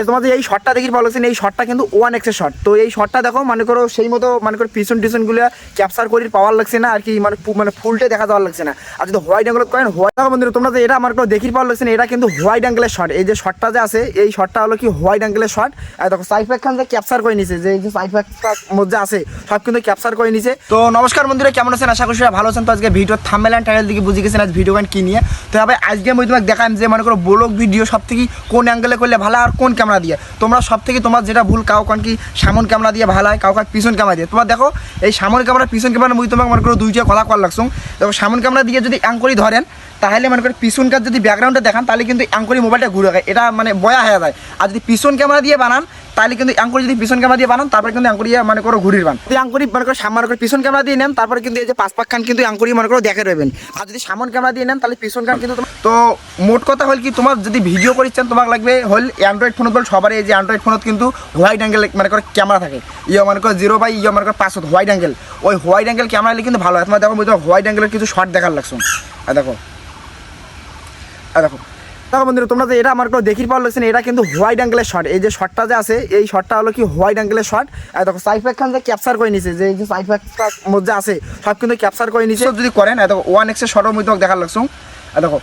Guys, তোমাদের এই শটটা দেখি ভালো লাগছে এই শটটা কিন্তু ওয়ান এক্সের শট তো এই শটটা দেখো মনে করো সেই মতো মনে করো পিছন টিছনগুলো ক্যাপচার করি পাওয়ার লাগছে না আর কি মানে মানে ফুলটে দেখা যাওয়ার লাগছে না। আর যদি হোয়াইট অ্যাঙ্গেল করেন হোয়াইট দেখো বন্ধুরা তোমরা এটা আমার কোনো দেখি পাওয়ার লাগছে না এটা কিন্তু হোয়াইট অ্যাঙ্গেলের শট এই যে শটটা যে আছে এই শটটা হলো কি হোয়াইট অ্যাঙ্গেলের শট আর দেখো সাইফাক খান যে ক্যাপচার করে নিছে যে এই যে সাইফাক মধ্যে আছে সব কিন্তু ক্যাপচার করে নিছে। তো নমস্কার বন্ধুরা কেমন আছেন? আশা করি ভালো আছেন। তো আজকে ভিডিও থাম্বেল অ্যান্ড টাইটেল দিকে বুঝে গেছেন আজ ভিডিও গান কি নিয়ে। তো ভাই আজকে আমি তোমাকে দেখাম যে মনে করো ব্লগ ভিডিও সব থেকে কোন অ্যাঙ্গেলে করলে ভালো আর কোন ক্যামেরা দিয়ে। তোমরা সব থেকে তোমার যেটা ভুল, কাউ কান কি সামন ক্যামেরা দিয়ে ভালো হয়, কাউ কাউ পিছন ক্যামেরা দিয়ে। তোমার দেখো, এই সামন ক্যামেরা পিছন ক্যামেরা মুই তোমাকে মনে করো দুইটা কথা কর লাগছো দেখো, সামন ক্যামেরা দিয়ে যদি অ্যাঙ্করি ধরেন, তাহলে মনে করি পিছনকার যদি ব্যাকগ্রাউন্ডে দেখান, তাহলে কিন্তু অ্যাঙ্করি মোবাইলটা ঘুরে যায়। এটা মানে বয়া হয়ে যায়। আর যদি পিছন ক্যামেরা দিয়ে বানান তাহলে কিন্তু অ্যাঙ্করি যদি পিছন ক্যামেরা দিয়ে বানান তারপরে কিন্তু অ্যাঙ্করি মানে করো ঘুরির বান। যদি অ্যাঙ্করি মনে করো সামনে করে পিছন ক্যামেরা দিয়ে নেন তারপরে কিন্তু এই যে পাঁচ পাক খান কিন্তু অ্যাঙ্করি মনে করো দেখে রবেন আর যদি সামন ক্যামেরা দিয়ে নেন তাহলে পিছন খান কিন্তু তো মোট কথা হল কি তোমার যদি ভিডিও করিচ্ছেন তোমার লাগবে হল অ্যান্ড্রয়েড ফোনত বল সবার এই যে অ্যান্ড্রয়েড ফোনত কিন্তু হোয়াইট অ্যাঙ্গেল মানে করে ক্যামেরা থাকে। ইয়ে মনে করো জিরো বাই ইয়ে মনে করো পাঁচশো হোয়াইট অ্যাঙ্গেল ওই হোয়াইট অ্যাঙ্গেল ক্যামেরা হলে কিন্তু ভালো হয়। তোমার দেখো বুঝতে হোয়াইট অ্যাঙ্গেলের কিছু শর্ট দেখার লাগছো। আর দেখো। আর দেখো। দেখো বন্ধুরা তোমরা যে এটা আমার কোনো দেখি পাওয়ার লাগছে না, এটা কিন্তু হোয়াইট অ্যাঙ্গেলের শট এই যে শটটা যে আছে এই শটটা হলো কি হোয়াইট অ্যাঙ্গেলের শট আর দেখো সাইফাক খান যে ক্যাপচার করে নিছে যে এই যে সাইফাক মধ্যে আছে সব কিন্তু ক্যাপচার করে নিছে। যদি করেন দেখো ওয়ান এক্সের শটের মধ্যে দেখার লাগছো। আর দেখো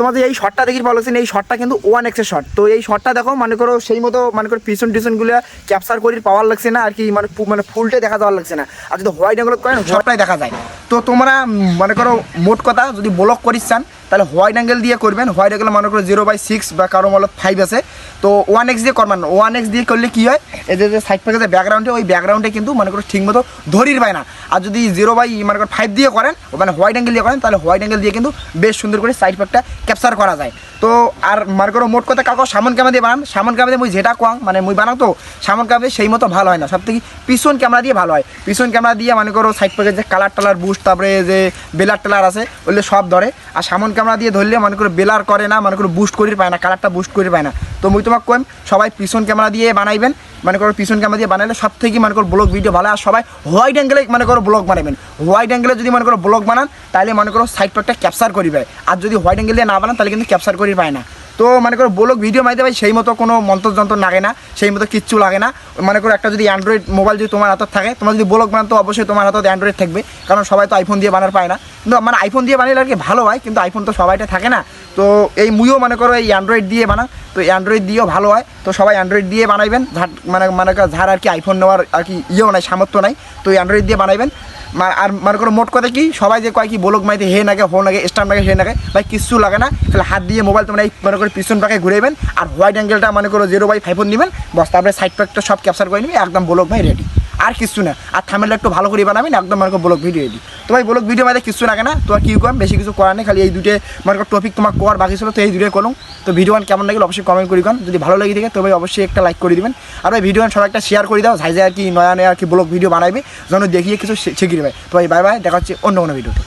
তোমাদের এই শটটা দেখি লাগছে এই শটটা কিন্তু ওয়ান এক্সের শট তো এই শটটা দেখো মনে করো সেই মতো মনে করো পিছন টিছনগুলো ক্যাপচার করি পাওয়ার লাগছে না আর কি মানে মানে ফুলটে দেখা যাওয়ার লাগছে না। আর যদি হোয়াইট অ্যাঙ্গেল করেন সবটাই দেখা যায়। তো তোমরা মনে করো মোট কথা যদি ব্লক করিস চান, তাহলে হোয়াইট অ্যাঙ্গেল দিয়ে করবেন। হোয়াইট অ্যাঙ্গেল মনে করো জিরো বাই সিক্স বা কারও মনে ফাইভ আছে। তো ওয়ান এক্স দিয়ে করবেন। ওয়ান এক্স দিয়ে করলে কী হয়? এই যে সাইড প্যাকে যে ব্যাকগ্রাউন্ডে ওই ব্যাকগ্রাউন্ডে কিন্তু মনে করো ঠিক মতো ধরির পায় না। আর যদি জিরো বাই মনে করো ফাইভ দিয়ে করেন মানে হোয়াইট অ্যাঙ্গেল দিয়ে করেন, তাহলে হোয়াইট অ্যাঙ্গেল দিয়ে কিন্তু বেশ সুন্দর করে সাইড প্যাকটা ক্যাপচার করা যায়। তো আর মনে করো মোট কথা কাকো সামন ক্যামেরা দিয়ে বানান। সামন ক্যামেরা দিয়ে মুই যেটা কোয়াং মানে মুই বানাও তো, সামন ক্যামেরা সেই মতো ভালো হয় না। সব থেকে পিছন ক্যামেরা দিয়ে ভালো হয়। পিছন ক্যামেরা দিয়ে মনে করো সাইড প্যাকের যে কালার টালার বুস্ট তারপরে যে বেলার টেলার আছে, ওগুলো সব ধরে। আর সামন ক্যামেরা দিয়ে ধরলে মনে করো বেলার করে না, মনে করো বুস্ট করি পায় না কালারটা বুস্ট করি পায় না। তো মুই তোমাকে কইম, সবাই পিছন ক্যামেরা দিয়ে বানাইবেন। মনে করো পিছন ক্যামেরা দিয়ে বানাইলে সব থেকে মনে করো ব্লগ ভিডিও ভালো। আর সবাই হোয়াইট অ্যাঙ্গেলে মনে করো ব্লগ বানাবেন হোয়াইট অ্যাঙ্গেলে যদি মনে করো ব্লগ বানান তাহলে মনে করো সাইড প্যাকটা ক্যাপচার করি পায় আর যদি হোয়াইট অ্যাঙ্গেল দিয়ে না বানান তাহলে কিন্তু ক্যাপচার করি পায় না। তো মনে করো ব্লগ ভিডিও মাইতে ভাই সেই মতো কোনো মন্ত্র যন্ত্র লাগে না, সেই মতো কিচ্ছু লাগে না। মনে করো একটা যদি অ্যান্ড্রয়েড মোবাইল যদি তোমার হাতে থাকে, তোমার যদি ব্লগ বানান তো অবশ্যই তোমার হাতে অ্যান্ড্রয়েড থাকবে, কারণ সবাই তো আইফোন দিয়ে বানার পায় না। কিন্তু মানে আইফোন দিয়ে বানালে আর কি ভালো হয়, কিন্তু আইফোন তো সবাইটা থাকে না। তো এই মুইও মনে করো এই অ্যান্ড্রয়েড দিয়ে বানা তো অ্যান্ড্রয়েড দিয়েও ভালো হয়। তো সবাই অ্যান্ড্রয়েড দিয়ে বানাইবেন মানে মানে যার আর কি আইফোন নেওয়ার আর কি ইয়েও নাই, সামর্থ্য নাই। তো অ্যান্ড্রয়েড দিয়ে বানাইবেন। আর মনে করো মোট কথা কি, সবাই যে কয় কি, বলক মাইতে হে নাগে, হো নাগে, স্টাম্প নাগে, হে নাগে, ভাই কিছু লাগে না তাহলে হাত দিয়ে মোবাইল তোমরা এই মনে করো পিছন পাকে ঘুরেবেন আর হোয়াইট অ্যাঙ্গেলটা মনে করো জিরো বাই ফাইভ দিবেন, বস, তারপরে সাইড প্যাকটা সব ক্যাপচার করে নিবি, একদম বলক ভাই রেডি আর কিছু না। আর থামেলা একটু ভালো করে বানাবেন একদম মনে ব্লগ ভিডিও দিই তো ভাই ব্লগ ভিডিও মাঝে কিছু লাগে না তোমার কী কম? বেশি কিছু করার নেই, খালি এই দুটো মনে টপিক তোমার কর বাকি ছিল তো এই দুটোই করুন। তো ভিডিও কেমন লাগল অবশ্যই কমেন্ট করি কারণ যদি ভালো লাগে থাকে তবে অবশ্যই একটা লাইক করে দিবেন। আর ওই ভিডিও সবাই একটা শেয়ার করে দাও যাই যায় আর কি নয়া নয়া আর কি ব্লক ভিডিও বানাবে যেন দেখিয়ে কিছু শিখিয়ে দেবে। তো ভাই বাই বাই দেখা হচ্ছে অন্য কোনো ভিডিওতে